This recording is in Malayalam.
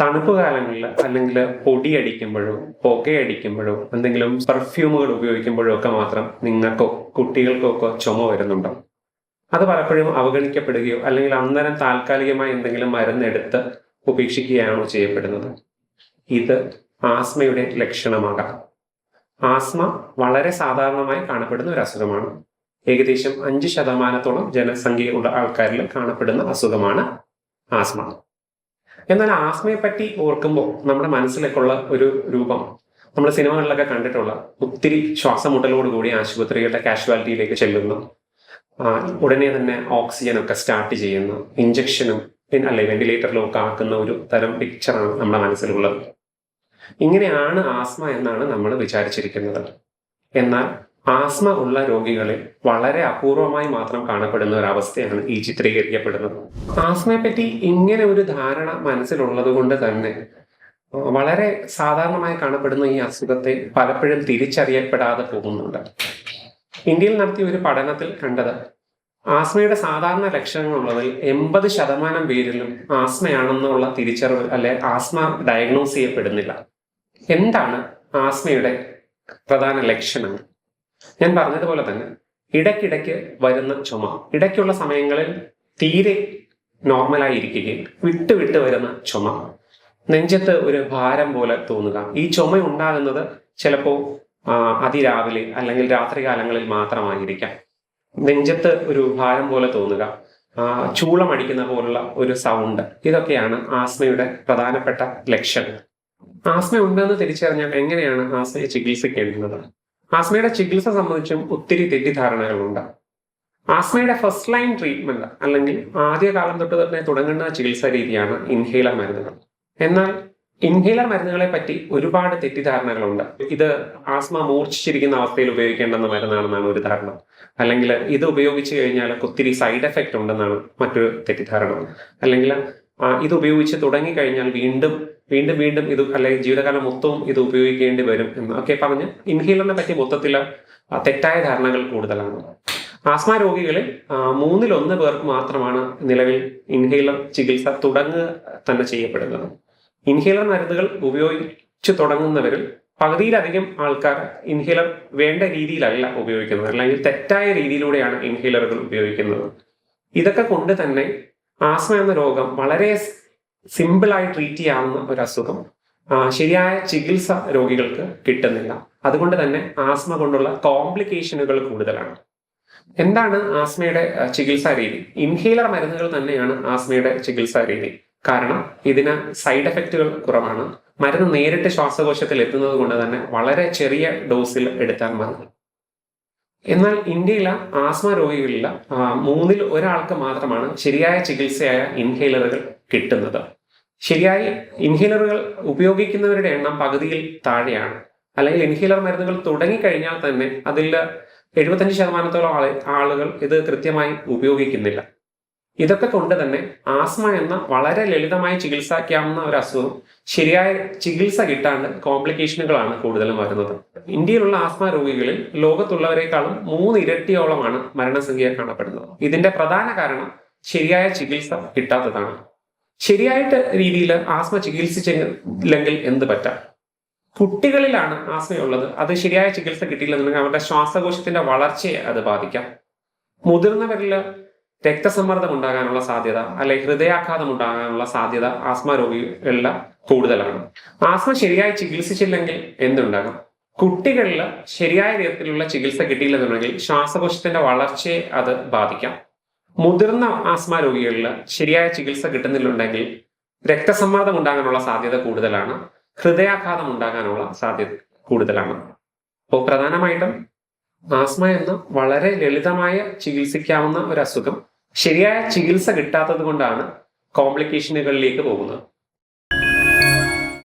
തണുപ്പ് കാലങ്ങളിൽ അല്ലെങ്കിൽ പൊടി അടിക്കുമ്പോഴോ പുകയടിക്കുമ്പോഴോ എന്തെങ്കിലും പെർഫ്യൂമുകൾ ഉപയോഗിക്കുമ്പോഴോ ഒക്കെ മാത്രം നിങ്ങൾക്കോ കുട്ടികൾക്കോ ഒക്കെ ചുമ വരുന്നുണ്ടോ? അത് പലപ്പോഴും അവഗണിക്കപ്പെടുകയോ അല്ലെങ്കിൽ അന്നേരം താൽക്കാലികമായി എന്തെങ്കിലും മരുന്നെടുത്ത് ഉപേക്ഷിക്കുകയാണോ ചെയ്യപ്പെടുന്നത്? ഇത് ആസ്മയുടെ ലക്ഷണമാകാം. ആസ്മ വളരെ സാധാരണമായി കാണപ്പെടുന്ന ഒരു അസുഖമാണ്. ഏകദേശം അഞ്ച് ശതമാനത്തോളം ജനസംഖ്യയുള്ള ആൾക്കാരിൽ കാണപ്പെടുന്ന അസുഖമാണ് ആസ്മ. എന്നാൽ ആസ്മയെ പറ്റി ഓർക്കുമ്പോൾ നമ്മുടെ മനസ്സിലേക്കുള്ള ഒരു രൂപം നമ്മൾ സിനിമകളിലൊക്കെ കണ്ടിട്ടുള്ള ഒത്തിരി ശ്വാസമുട്ടലോടുകൂടി ആശുപത്രികളുടെ കാഷ്വാലിറ്റിയിലേക്ക് ചെല്ലുന്നു. ഉടനെ തന്നെ ഓക്സിജൻ ഒക്കെ സ്റ്റാർട്ട് ചെയ്യുന്നു. ഇഞ്ചക്ഷനും അല്ലെ വെന്റിലേറ്ററിലും ഒക്കെ ആക്കുന്ന ഒരു തരം പിക്ചറാണ് നമ്മുടെ മനസ്സിലുള്ളത്. ഇങ്ങനെയാണ് ആസ്മ എന്നാണ് നമ്മൾ വിചാരിച്ചിരിക്കുന്നത്. എന്നാൽ ആസ്മ ഉള്ള രോഗികളിൽ വളരെ അപൂർവമായി മാത്രം കാണപ്പെടുന്ന ഒരു അവസ്ഥയാണ് ഈ ചിത്രീകരിക്കപ്പെടുന്നത്. ആസ്മയെ പറ്റി ഇങ്ങനെ ഒരു ധാരണ മനസ്സിലുള്ളത് കൊണ്ട് തന്നെ വളരെ സാധാരണമായി കാണപ്പെടുന്ന ഈ അസുഖത്തെ പലപ്പോഴും തിരിച്ചറിയപ്പെടാതെ പോകുന്നുണ്ട്. ഇന്ത്യയിൽ നടത്തിയ ഒരു പഠനത്തിൽ കണ്ടത് ആസ്മയുടെ സാധാരണ ലക്ഷണങ്ങളുള്ളതിൽ എൺപത് ശതമാനം പേരിലും ആസ്മയാണെന്നുള്ള തിരിച്ചറിവ് അല്ലെ ആസ്മ ഡയഗ്നോസ് ചെയ്യപ്പെടുന്നില്ല. എന്താണ് ആസ്മയുടെ പ്രധാന ലക്ഷണങ്ങൾ? ഞാൻ പറഞ്ഞതുപോലെ തന്നെ ഇടയ്ക്കിടയ്ക്ക് വരുന്ന ചുമ ഇടയ്ക്കുള്ള സമയങ്ങളിൽ തീരെ നോർമലായി ഇരിക്കുകയും വിട്ട് വിട്ട് വരുന്ന ചുമ നെഞ്ചത്ത് ഒരു ഭാരം പോലെ തോന്നുക. ഈ ചുമ ഉണ്ടാകുന്നത് ചിലപ്പോൾ അതിരാവിലെ അല്ലെങ്കിൽ രാത്രി കാലങ്ങളിൽ മാത്രമായിരിക്കാം. നെഞ്ചത്ത് ഒരു ഭാരം പോലെ തോന്നുക ചൂളമടിക്കുന്ന പോലുള്ള ഒരു സൗണ്ട് ഇതൊക്കെയാണ് ആസ്മയുടെ പ്രധാനപ്പെട്ട ലക്ഷ്യങ്ങൾ ആസ്മ ഉണ്ടെന്ന് തിരിച്ചറിഞ്ഞാൽ എങ്ങനെയാണ് ആസ്മയെ ചികിത്സിക്കേണ്ടുന്നത് ആസ്മയുടെ ചികിത്സ സംബന്ധിച്ചും ഒത്തിരി തെറ്റിദ്ധാരണകളുണ്ട്. ആസ്മയുടെ ഫസ്റ്റ് ലൈൻ ട്രീറ്റ്മെന്റ് അല്ലെങ്കിൽ ആദ്യകാലം തൊട്ട് തന്നെ തുടങ്ങുന്ന ചികിത്സാ രീതിയാണ് ഇൻഹേലർ മരുന്നുകൾ. എന്നാൽ ഇൻഹേലർ മരുന്നുകളെ പറ്റി ഒരുപാട് തെറ്റിദ്ധാരണകളുണ്ട്. ഇത് ആസ്മ മൂർച്ഛിച്ചിരിക്കുന്ന അവസ്ഥയിൽ ഉപയോഗിക്കേണ്ടെന്ന മരുന്നാണെന്നാണ് ഒരു ധാരണ. അല്ലെങ്കിൽ ഇത് ഉപയോഗിച്ച് കഴിഞ്ഞാൽ ഒത്തിരി സൈഡ് എഫക്റ്റ് ഉണ്ടെന്നാണ് മറ്റൊരു തെറ്റിദ്ധാരണ. അല്ലെങ്കിൽ ഇത് ഉപയോഗിച്ച് തുടങ്ങിക്കഴിഞ്ഞാൽ വീണ്ടും വീണ്ടും വീണ്ടും ഇത് അല്ലെങ്കിൽ ജീവിതകാലം മൊത്തവും ഇത് ഉപയോഗിക്കേണ്ടി വരും എന്ന് ഒക്കെ പറഞ്ഞ് ഇൻഹീലറിനെ പറ്റി മൊത്തത്തിൽ തെറ്റായ ധാരണകൾ കൂടുതലാണ്. ആസ്മ രോഗികളിൽ മൂന്നിലൊന്ന് പേർക്ക് മാത്രമാണ് നിലവിൽ ഇൻഹേലർ ചികിത്സ തുടങ്ങുക തന്നെ ചെയ്യപ്പെടുന്നത്. ഇൻഹേലർ മരുന്നുകൾ ഉപയോഗിച്ചു തുടങ്ങുന്നവരിൽ പകുതിയിലധികം ആൾക്കാർ ഇൻഹേലർ വേണ്ട രീതിയിലല്ല ഉപയോഗിക്കുന്നത്. അല്ലെങ്കിൽ തെറ്റായ രീതിയിലൂടെയാണ് ഇൻഹേലറുകൾ ഉപയോഗിക്കുന്നത്. ഇതൊക്കെ കൊണ്ട് തന്നെ ആസ്മ എന്ന രോഗം വളരെ സിമ്പിളായി ട്രീറ്റ് ചെയ്യാവുന്ന ഒരു അസുഖം ശരിയായ ചികിത്സ രോഗികൾക്ക് കിട്ടുന്നില്ല. അതുകൊണ്ട് തന്നെ ആസ്മ കൊണ്ടുള്ള കോംപ്ലിക്കേഷനുകൾ കൂടുതലാണ്. എന്താണ് ആസ്മയുടെ ചികിത്സാ രീതി? ഇൻഹേലർ മരുന്നുകൾ തന്നെയാണ് ആസ്മയുടെ ചികിത്സാ രീതി. കാരണം ഇതിന് സൈഡ് എഫക്റ്റുകൾ കുറവാണ്. മരുന്ന് നേരിട്ട് ശ്വാസകോശത്തിൽ എത്തുന്നത് കൊണ്ട് തന്നെ വളരെ ചെറിയ ഡോസിൽ എടുത്താൽ മതി എന്നാൽ ഇന്ത്യയിലെ ആസ്മ രോഗികളിൽ ആ, മൂന്നിൽ ഒരാൾക്ക് മാത്രമാണ് ശരിയായ ചികിത്സയായ ഇൻഹേലറുകൾ കിട്ടുന്നത്. ശരിയായി ഇൻഹേലറുകൾ ഉപയോഗിക്കുന്നവരുടെ എണ്ണം പകുതിയിൽ താഴെയാണ്. അല്ലെങ്കിൽ ഇൻഹേലർ മരുന്നുകൾ തുടങ്ങിക്കഴിഞ്ഞാൽ തന്നെ അതിൽ എഴുപത്തഞ്ച് ശതമാനത്തോളം ആളുകൾ ഇത് കൃത്യമായി ഉപയോഗിക്കുന്നില്ല. ഇതൊക്കെ കൊണ്ട് തന്നെ ആസ്മ എന്ന വളരെ ലളിതമായി ചികിത്സിക്കാവുന്ന ഒരു അസുഖം ശരിയായ ചികിത്സ കിട്ടാണ്ട് കോംപ്ലിക്കേഷനുകളാണ് കൂടുതലും വരുന്നത്. ഇന്ത്യയിലുള്ള ആസ്മ രോഗികളിൽ ലോകത്തുള്ളവരെക്കാളും മൂന്ന് ഇരട്ടിയോളമാണ് മരണസംഖ്യ കാണപ്പെടുന്നത്. ഇതിന്റെ പ്രധാന കാരണം ശരിയായ ചികിത്സ കിട്ടാത്തതാണ്. ശരിയായിട്ട് രീതിയിൽ ആസ്മ ചികിത്സിച്ചില്ലെങ്കിൽ എന്ത് പറ്റാം? കുട്ടികളിലാണ് ആസ്മയുള്ളത്. അത് ശരിയായ ചികിത്സ കിട്ടിയില്ലെന്നുണ്ടെങ്കിൽ അവരുടെ ശ്വാസകോശത്തിന്റെ വളർച്ചയെ അത് ബാധിക്കാം. മുതിർന്നവരിൽ രക്തസമ്മർദ്ദം ഉണ്ടാകാനുള്ള സാധ്യത അല്ലെങ്കിൽ ഹൃദയാഘാതം ഉണ്ടാകാനുള്ള സാധ്യത ആസ്മ രോഗികളിൽ കൂടുതലാണ്. ആസ്മ ശരിയായി ചികിത്സിച്ചില്ലെങ്കിൽ എന്തുണ്ടാകും? കുട്ടികളിൽ ശരിയായ വിധത്തിലുള്ള ചികിത്സ കിട്ടിയില്ലെന്നുണ്ടെങ്കിൽ ശ്വാസകോശത്തിന്റെ വളർച്ചയെ അത് ബാധിക്കാം. മുതിർന്ന ആസ്മ രോഗികളിൽ ശരിയായ ചികിത്സ കിട്ടുന്നില്ലുണ്ടെങ്കിൽ രക്തസമ്മർദ്ദം ഉണ്ടാകാനുള്ള സാധ്യത കൂടുതലാണ് ഹൃദയാഘാതം ഉണ്ടാകാനുള്ള സാധ്യത കൂടുതലാണ്. അപ്പോൾ പ്രധാനമായിട്ടും ആസ്മ എന്ന വളരെ ലളിതമായ ചികിത്സിക്കാവുന്ന ഒരു അസുഖം ശരിയായ ചികിത്സ കിട്ടാത്തത് കൊണ്ടാണ് കോംപ്ലിക്കേഷനുകളിലേക്ക് പോകുന്നത്.